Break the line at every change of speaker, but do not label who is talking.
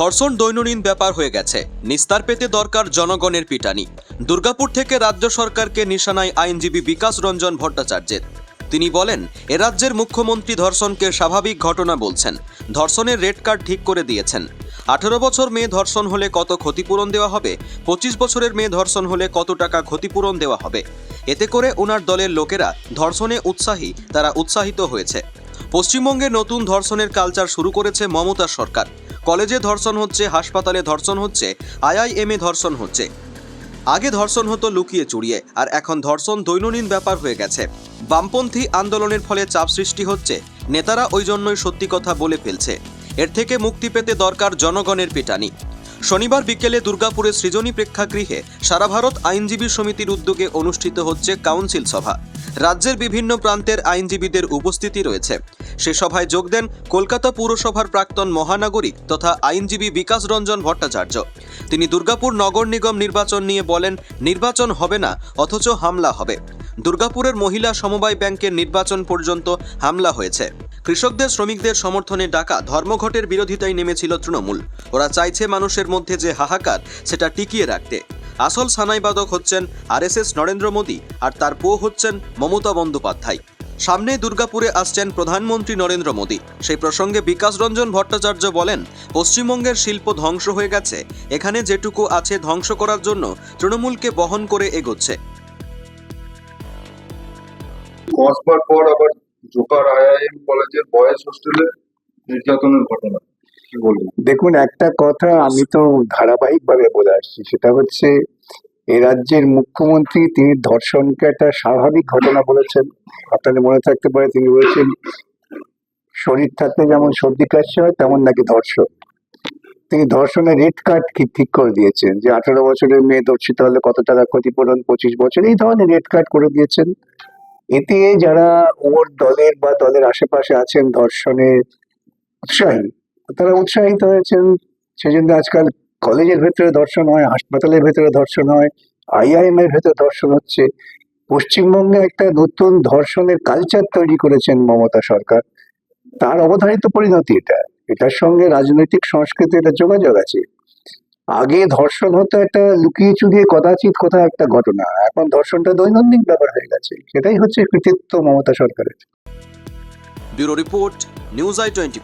ধর্ষণ দৈনন্দিন ব্যাপার হয়ে গেছে। নিস্তার পেতে দরকার জনগণের পিটানি। দুর্গাপুর থেকে রাজ্য সরকারকে নিশানায় আইনজীবী বিকাশ রঞ্জন ভট্টাচার্যের। তিনি বলেন, এ রাজ্যের মুখ্যমন্ত্রী ধর্ষণকে স্বাভাবিক ঘটনা বলছেন। ধর্ষণের রেড কার্ড ঠিক করে দিয়েছেন। আঠেরো বছর মেয়ে ধর্ষণ হলে কত ক্ষতিপূরণ দেওয়া হবে? পঁচিশ বছরের মেয়ে ধর্ষণ হলে কত টাকা ক্ষতিপূরণ দেওয়া হবে? এতে করে ওনার দলের লোকেরা ধর্ষণে উৎসাহী, তারা উৎসাহিত হয়েছে। পশ্চিমবঙ্গে নতুন ধর্ষণের কালচার শুরু করেছে মমতা সরকার। কলেজে ধর্ষণ হচ্ছে, হাসপাতালে ধর্ষণ হচ্ছে, আইআইএমে ধর্ষণ হচ্ছে। আগে ধর্ষণ হতো লুকিয়ে চুড়িয়ে আর এখন ধর্ষণ দৈনন্দিন ব্যাপার হয়ে গেছে। বামপন্থী আন্দোলনের ফলে চাপ সৃষ্টি হচ্ছে, নেতারা ওই জন্যই সত্যি কথা বলে ফেলছে। এর থেকে মুক্তি পেতে দরকার জনগণের পিটানি। শনিবার বিকেলে দুর্গাপুরের সৃজনী প্রেক্ষাগৃহে সারা ভারত আইনজীবী সমিতির উদ্যোগে অনুষ্ঠিত হচ্ছে কাউন্সিল সভা। রাজ্যের বিভিন্ন প্রান্তের আইনজীবীদের উপস্থিতি রয়েছে। সে সভায় যোগ দেন কলকাতা পুরসভার প্রাক্তন মহানাগরিক তথা আইনজীবী বিকাশ রঞ্জন ভট্টাচার্য। তিনি দুর্গাপুর নগর নিগম নির্বাচন নিয়ে বলেন, নির্বাচন হবে না, অথচ হামলা হবে। দুর্গাপুরের মহিলা সমবায় ব্যাংকের নির্বাচন পর্যন্ত হামলা হয়েছে। কৃষকদের, শ্রমিকদের সমর্থনে ডাকা ধর্মঘটের বিরোধিতায় নেমেছিল তৃণমূল। ওরা চাইছে মানুষের মধ্যে যে হাহাকার, সেটা টিকিয়ে রাখতে। আসল সানাইবাদক হচ্ছেন আরএসএস নরেন্দ্র মোদী আর তার পো হচ্ছেন মমতা বন্দ্যোপাধ্যায়। সামনে দুর্গাপুরে আসছেন প্রধানমন্ত্রী নরেন্দ্র মোদী। সেই প্রসঙ্গে বিকাশ রঞ্জন ভট্টাচার্য বলেন, পশ্চিমবঙ্গের শিল্প ধ্বংস হয়ে গেছে। এখানে যেটুকু আছে ধ্বংস করার জন্য তৃণমূলকে বহন করে এগোচ্ছে।
জোকার আইআইএম কলেজের বয়েজ হোস্টেলে নির্যাতনের ঘটনা।
দেখুন, একটা কথা আমি তো ধারাবাহিকভাবে বলে আসছি, সেটা হচ্ছে এ রাজ্যের মুখ্যমন্ত্রী তিনি ধর্ষণকে একটা স্বাভাবিক ঘটনা বলেছেন। আপনাদের মনে থাকতে পারে, তিনি বলেছেন, শরীর থাকলে যেমন সর্দি কাশি হয়, তেমন নাকি ধর্ষণ। তিনি ধর্ষণের রেড কার্ড ঠিক করে দিয়েছেন যে আঠারো বছরের মেয়ে ধর্ষিত হলে কত টাকা ক্ষতিপূরণ, পঁচিশ বছর, এই ধরনের রেড কার্ড করে দিয়েছেন। এতে যারা ওর দলের বা দলের আশেপাশে আছেন ধর্ষণে উৎসাহী, তারা উৎসাহিত হয়েছেন। সেজন্য আজকাল কলেজের ভেতরে ধর্ষণ হয়, হাসপাতালের ভেতরে ধর্ষণ হয় আইআইএম এর ভেতরে ধর্ষণ হচ্ছে। পশ্চিমবঙ্গে একটা নতুন ধর্ষণের কালচার তৈরি করেছেন মমতা সরকার। তার অবধারিত পরিণতি এটা। এটার সঙ্গে রাজনৈতিক সংস্কৃতি এটা যোগাযোগ আছে। আগে ধর্ষণ হতো একটা লুকিয়ে চুরিয়ে কদাচিৎ কোথাও একটা ঘটনা। এখন ধর্ষণটা দৈনন্দিন ব্যাপার হয়ে গেছে। সেটাই হচ্ছে কৃতিত্ব মমতা সরকারের।
Bureau report, news I twenty